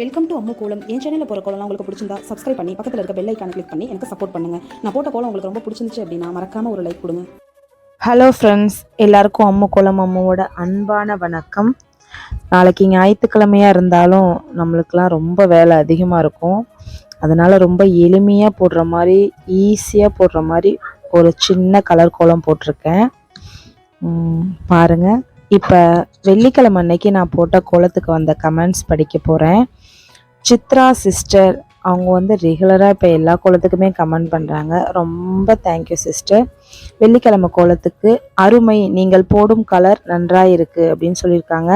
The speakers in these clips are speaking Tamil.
வெல்கம் டு அம்மு கோலம். என் சேனலில் போகிற கோலம் உங்களுக்கு பிடிச்சிருந்தா சப்ஸ்கிரைப் பண்ணி பக்கத்தில் இருக்க பெல் ஐக்கான கிளிக் பண்ணி எனக்கு சப்போர்ட் பண்ணுங்க. நான் போட்ட கோலம் உங்களுக்கு ரொம்ப பிடிச்சிருந்துச்சு அப்படின்னா மறக்காம ஒரு லைக் கொடுங்க. ஹலோ ஃப்ரெண்ட்ஸ் எல்லாருக்கும் அம்மு கோலம் அம்மாவோட அன்பான வணக்கம். நாளைக்கு ஞாயிற்றுக்கிழமையாக இருந்தாலும் நம்மளுக்கெலாம் ரொம்ப வேலை அதிகமாக இருக்கும். அதனால் ரொம்ப எளிமையாக போடுற மாதிரி ஈஸியாக போடுற மாதிரி ஒரு சின்ன கலர் கோலம் போட்டிருக்கேன். பாருங்கள் இப்போ வெள்ளிக்கிழமை அன்னைக்கு நான் போட்ட கோலத்துக்கு வந்த கமெண்ட்ஸ் படிக்க போகிறேன் சித்ரா சிஸ்டர் அவங்க வந்து ரெகுலராக இப்போ எல்லா கோலத்துக்குமே கமெண்ட் பண்ணுறாங்க ரொம்ப தேங்க்யூ சிஸ்டர் வெள்ளிக்கிழமை கோலத்துக்கு அருமை நீங்கள் போடும் கலர் நன்றாக இருக்கு அப்படின்னு சொல்லியிருக்காங்க.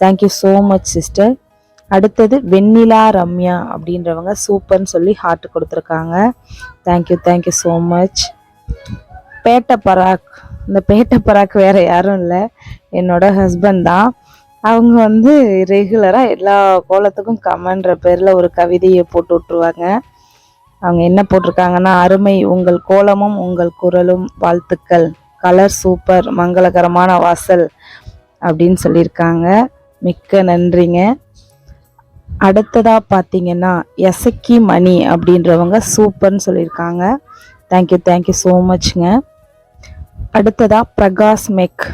தேங்க்யூ ஸோ மச் சிஸ்டர் அடுத்தது வெண்ணிலா ரம்யா அப்படின்றவங்க சூப்பர்னு சொல்லி ஹார்ட் கொடுத்துருக்காங்க. Thank you thank you so much Petta Paraak இந்த பேட்ட பராக் வேறு யாரும் இல்லை. என்னோட ஹஸ்பண்ட் தான். அவங்க வந்து ரெகுலராக எல்லா கோலத்துக்கும் கமன்ற பேரில் ஒரு கவிதையை போட்டு விட்ருவாங்க அவங்க என்ன போட்டிருக்காங்கன்னா அருமை உங்கள் கோலமும் உங்கள் குரலும் வாழ்த்துக்கள் கலர் சூப்பர் மங்களகரமான வாசல் அப்படின்னு சொல்லியிருக்காங்க. மிக்க நன்றிங்க. அடுத்ததாக பார்த்தீங்கன்னா எசக்கி மணி அப்படின்றவங்க சூப்பர்னு சொல்லியிருக்காங்க. தேங்க்யூ தேங்க்யூ ஸோ மச்ங்க அடுத்ததாக பிரகாஷ் மெக்.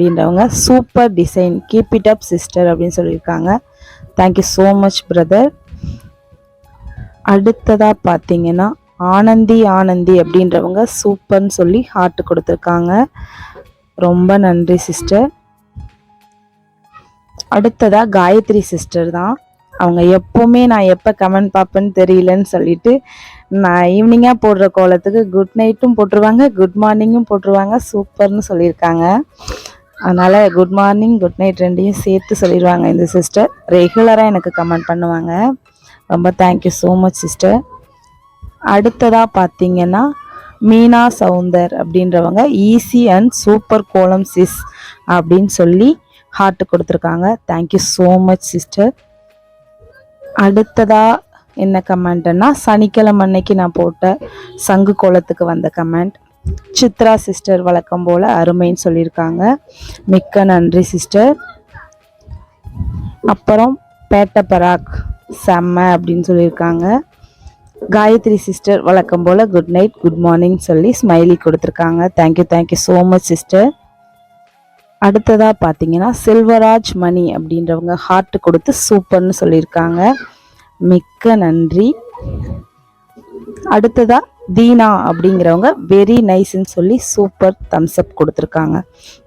அப்படின்றவங்க super design keep it up sister அப்படின்னு சொல்லியிருக்காங்க. தேங்க்யூ ஸோ மச் பிரதர் அடுத்ததாக பார்த்தீங்கன்னா ஆனந்தி ஆனந்தி அப்படின்றவங்க சூப்பர்னு சொல்லி ஹார்ட் கொடுத்துருக்காங்க. ரொம்ப நன்றி சிஸ்டர் அடுத்ததாக காயத்ரி சிஸ்டர் தான். அவங்க எப்போவுமே நான் எப்போ கமெண்ட் பார்ப்பேன்னு தெரியலன்னு சொல்லிட்டு நான் ஈவினிங்காக போடுற கோலத்துக்கு குட் நைட்டும் போட்டுருவாங்க குட் மார்னிங்கும் போட்டுருவாங்க சூப்பர்னு சொல்லியிருக்காங்க. அதனால் குட் மார்னிங் குட் நைட் ரெண்டையும் சேர்த்து சொல்லிடுவாங்க இந்த சிஸ்டர் ரெகுலராக எனக்கு கமெண்ட் பண்ணுவாங்க. ரொம்ப தேங்க்யூ ஸோ மச் சிஸ்டர் அடுத்ததாக பார்த்தீங்கன்னா மீனா சவுந்தர் அப்படின்றவங்க easy and super kolam sis அப்படின்னு சொல்லி ஹார்ட் கொடுத்துருக்காங்க. தேங்க்யூ ஸோ மச் சிஸ்டர் அடுத்ததாக என்ன கமெண்ட்னா சனிக்கிழமை அன்னைக்கு நான் போட்ட சங்கு கோலத்துக்கு வந்த கமெண்ட் சித்ரா சிஸ்டர் வழக்கம் போல் அருமைன்னு சொல்லியிருக்காங்க. மிக்க நன்றி சிஸ்டர். அப்புறம் பேட்ட பராக் செம்ம அப்படின்னு சொல்லியிருக்காங்க. காயத்ரி சிஸ்டர் வழக்கம் போல் குட் நைட் குட் மார்னிங் சொல்லி ஸ்மைலி கொடுத்துருக்காங்க. Thank you thank you so much sister அடுத்ததாக பார்த்தீங்கன்னா செல்வராஜ் மணி அப்படின்றவங்க ஹார்ட் கொடுத்து சூப்பர்னு சொல்லியிருக்காங்க. மிக்க நன்றி. அடுத்ததாக தீனா அப்படிங்கிறவங்க வெரி நைஸ்ன்னு சொல்லி சூப்பர் தம்ஸ் அப் கொடுத்துருக்காங்க.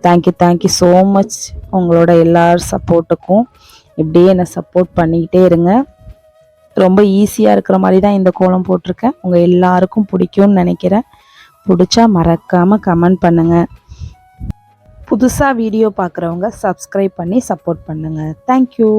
தேங்க்யூ தேங்க்யூ ஸோ மச் உங்களோட எல்லார் சப்போர்ட்டுக்கும் இப்படியே என்னை சப்போர்ட் பண்ணிக்கிட்டே இருங்க. ரொம்ப ஈஸியாக இருக்கிற மாதிரி தான் இந்த கோலம் போட்டிருக்கேன். உங்கள் எல்லாருக்கும் பிடிக்கும்னு நினைக்கிறேன். பிடிச்சா மறக்காமல் கமெண்ட் பண்ணுங்கள் புதுசாக வீடியோ பார்க்குறவங்க சப்ஸ்கிரைப் பண்ணி சப்போர்ட் பண்ணுங்கள் தேங்க்யூ